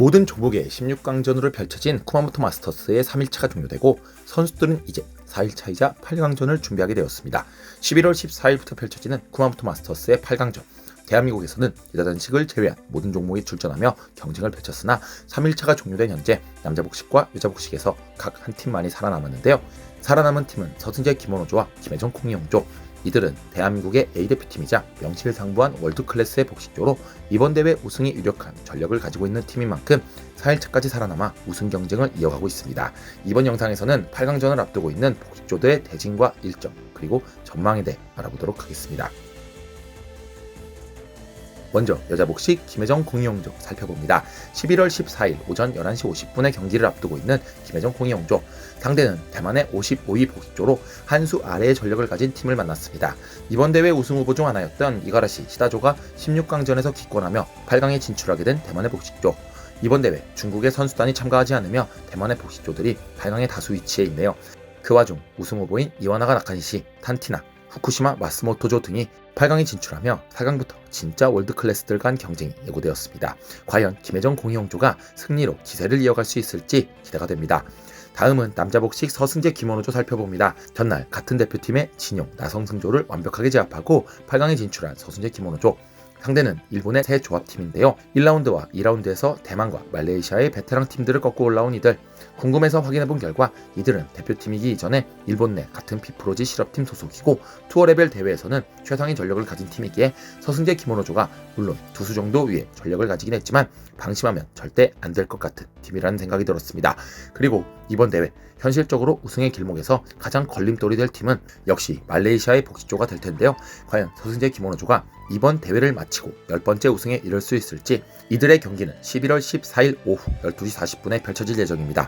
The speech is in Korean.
모든 종목의 16강전으로 펼쳐진 쿠마모토 마스터스의 3일차가 종료되고 선수들은 이제 4일차이자 8강전을 준비하게 되었습니다. 11월 14일부터 펼쳐지는 쿠마모토 마스터스의 8강전. 대한민국에서는 여자단식을 제외한 모든 종목이 출전하며 경쟁을 펼쳤으나 3일차가 종료된 현재 남자 복식과 여자 복식에서 각 한 팀만이 살아남았는데요. 살아남은 팀은 서승재 김원호조와 김혜정 콩이용조, 이들은 대한민국의 A대표팀이자 명실상부한 월드클래스의 복식조로 이번 대회 우승에 유력한 전력을 가지고 있는 팀인 만큼 4일차까지 살아남아 우승 경쟁을 이어가고 있습니다. 이번 영상에서는 8강전을 앞두고 있는 복식조들의 대진과 일정 그리고 전망에 대해 알아보도록 하겠습니다. 먼저 여자 복식 김혜정 공이용조 살펴봅니다. 11월 14일 오전 11시 50분에 경기를 앞두고 있는 김혜정 공이용조 상대는 대만의 55위 복식조로 한 수 아래의 전력을 가진 팀을 만났습니다. 이번 대회 우승 후보 중 하나였던 이가라시 시다조가 16강전에서 기권하며 8강에 진출하게 된 대만의 복식조 이번 대회 중국의 선수단이 참가하지 않으며 대만의 복식조들이 8강의 다수 위치에 있네요. 그 와중 우승 후보인 이와나가 나카니시, 탄티나, 후쿠시마 마스모토조 등이 8강에 진출하며 4강부터 진짜 월드클래스들 간 경쟁이 예고되었습니다. 과연 김혜정 공이용조가 승리로 기세를 이어갈 수 있을지 기대가 됩니다. 다음은 남자 복식 서승재 김원호조 살펴봅니다. 전날 같은 대표팀의 진용 나성승조를 완벽하게 제압하고 8강에 진출한 서승재 김원호조 상대는 일본의 새 조합팀인데요. 1라운드와 2라운드에서 대만과 말레이시아의 베테랑 팀들을 꺾고 올라온 이들. 궁금해서 확인해본 결과 이들은 대표팀이기 이전에 일본 내 같은 피프로지 실업팀 소속이고 투어 레벨 대회에서는 최상의 전력을 가진 팀이기에 서승재 김원호조가 물론 두수 정도 위에 전력을 가지긴 했지만 방심하면 절대 안 될 것 같은 팀이라는 생각이 들었습니다. 그리고 이번 대회 현실적으로 우승의 길목에서 가장 걸림돌이 될 팀은 역시 말레이시아의 복식조가 될 텐데요. 과연 서승재 김원호조가 이번 대회를 마치고 10번째 우승에 이를 수 있을지 이들의 경기는 11월 14일 오후 12시 40분에 펼쳐질 예정입니다.